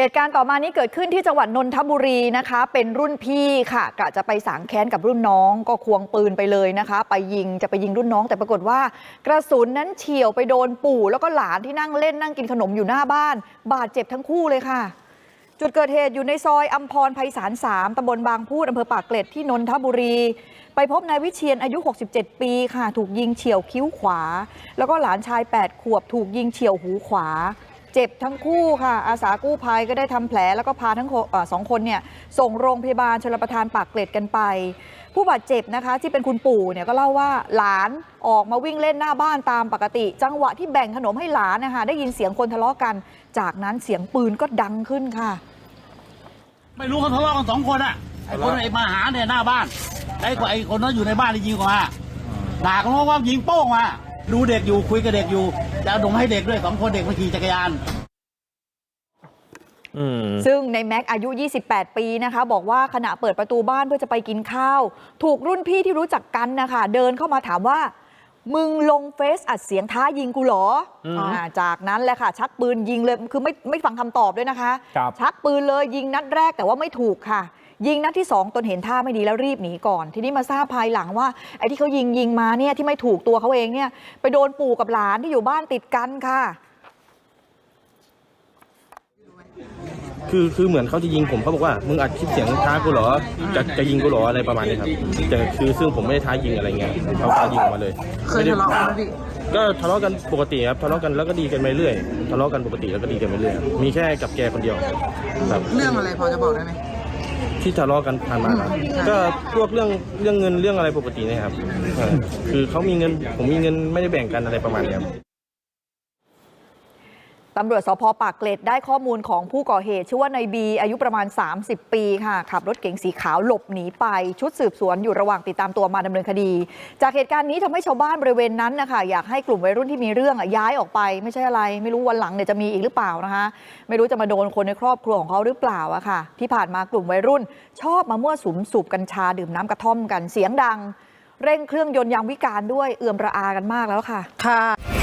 เหตุการณ์ต่อมานี้เกิดขึ้นที่จังหวัดนนทบุรีนะคะ เป็นรุ่นพี่ค่ะกะจะไปสางแค้นกับรุ่นน้องก็ควงปืนไปเลยนะคะ ไปยิงจะไปยิงรุ่นน้อง แต่ปรากฏว่ากระสุนนั้นเฉียวไปโดนปู่แล้วก็หลานที่นั่งเล่นนั่งกินขนมอยู่หน้าบ้าน บาดเจ็บทั้งคู่เลยค่ะ จุดเกิดเหตุอยู่ในซอยอัมพรไพศาล3ตำบลบางพูดอำเภอปากเกร็ดที่นนทบุรี ไปพบนายวิเชียนอายุ 67 ปีค่ะ ถูกยิงเฉียวคิ้วขวา แล้วก็หลานชาย 8 ขวบถูกยิงเฉียวหูขวา เจ็บทั้งคู่ค่ะ อาสากู้ภัยก็ได้ทำแผลแล้วก็พาทั้งอสองคนเนี่ยส่งโรงพยาบาลชลประทานปากเกร็ดกันไป ผู้บาดเจ็บนะคะที่เป็นคุณปู่เนี่ยก็เล่าว่าหลานออกมาวิ่งเล่นหน้าบ้านตามปกติ จังหวะที่แบ่งขนมให้หลานนะคะได้ยินเสียงคนทะเลาะกัน จากนั้นเสียงปืนก็ดังขึ้นค่ะ ไม่รู้เขาทะเลาะกันสองคนอะไอ้คนไอ้มาหาเนี่ยหน้าบ้านไอ้คนไอ้คนนั้นอยู่ในบ้านยิงออกมาด่ากันว่าว่ายิงโป้งมา ดูเด็กอยู่คุยกับเด็กอยู่จะเอาดงให้เด็กด้วยสองคนเด็กมาขี่จักรยานอืมซึ่งในแม็กอายุ 28 ปีนะคะ บอกว่าขณะเปิดประตูบ้านเพื่อจะไปกินข้าว ถูกรุ่นพี่ที่รู้จักกันนะคะ เดินเข้ามาถามว่า มึงลงเฟซอัดเสียงท้ายิงกูเหรออืมอ่าจากนั้นแหละค่ะ ชักปืนยิงเลยคือไม่ไม่ฟังคำตอบด้วยนะคะ ครับ ชักปืนเลยยิงนัดแรกแต่ว่าไม่ถูกค่ะ ยิงนัดที่สองตนเห็นท่าไม่ดีแล้วรีบหนีก่อน ทีนี้มาทราบภายหลังว่าไอ้ที่เขายิงยิงมาเนี่ยที่ไม่ถูกตัวเขาเองเนี่ยไปโดนปู่กับหลานที่อยู่บ้านติดกันค่ะ คือคือเหมือนเขาจะยิงผมเขาบอกว่ามึงอัดคลิปเสียงท้ากูเหรอจะจะยิงกูเหรออะไรประมาณนี้ครับแต่คือซึ่งผมไม่ได้ท้ายิงอะไรเงี้ยเขาก็ยิงออกมาเลยเคยทะเลาะกันไหมพี่ก็ทะเลาะกันปกติครับทะเลาะกันแล้วก็ดีกันไปเรื่อยทะเลาะกันปกติแล้วก็ดีกันไปเรื่อยมีแค่กับแกคนเดียวครับเรื่องอะไรพอจะบอกได้ไหมที่ทะเลาะกันผ่านมาครับก็พวกเรื่องเรื่องเงินเรื่องอะไรปกติเนะครับเออคือเขามีเงินผมมีเงินไม่ได้แบ่งกันอะไรประมาณนี้ครับ ตำรวจสพปากเกร็ดได้ข้อมูลของผู้ก่อเหตุ ชื่อว่านายบี อายุประมาณ 30 ปีค่ะ ขับรถเก๋งสีขาวหลบหนีไป ชุดสืบสวนอยู่ระหว่างติดตามตัวมาดำเนินคดี จากเหตุการณ์นี้ทำให้ชาวบ้านบริเวณนั้นนะคะอยากให้กลุ่มวัยรุ่นที่มีเรื่องอะย้ายออกไป ไม่ใช่อะไร ไม่รู้วันหลังเนี่ยจะมีอีกหรือเปล่านะคะ ไม่รู้จะมาโดนคนในครอบครัวของเขาหรือเปล่าอะค่ะ ที่ผ่านมากลุ่มวัยรุ่น ชอบมามั่วสุมสูบกัญชาดื่มน้ำกระท่อมกันเสียงดัง เร่งเครื่องยนต์ยางวิการด้วยเอื่อมระอากันมากแล้วค่ะค่ะ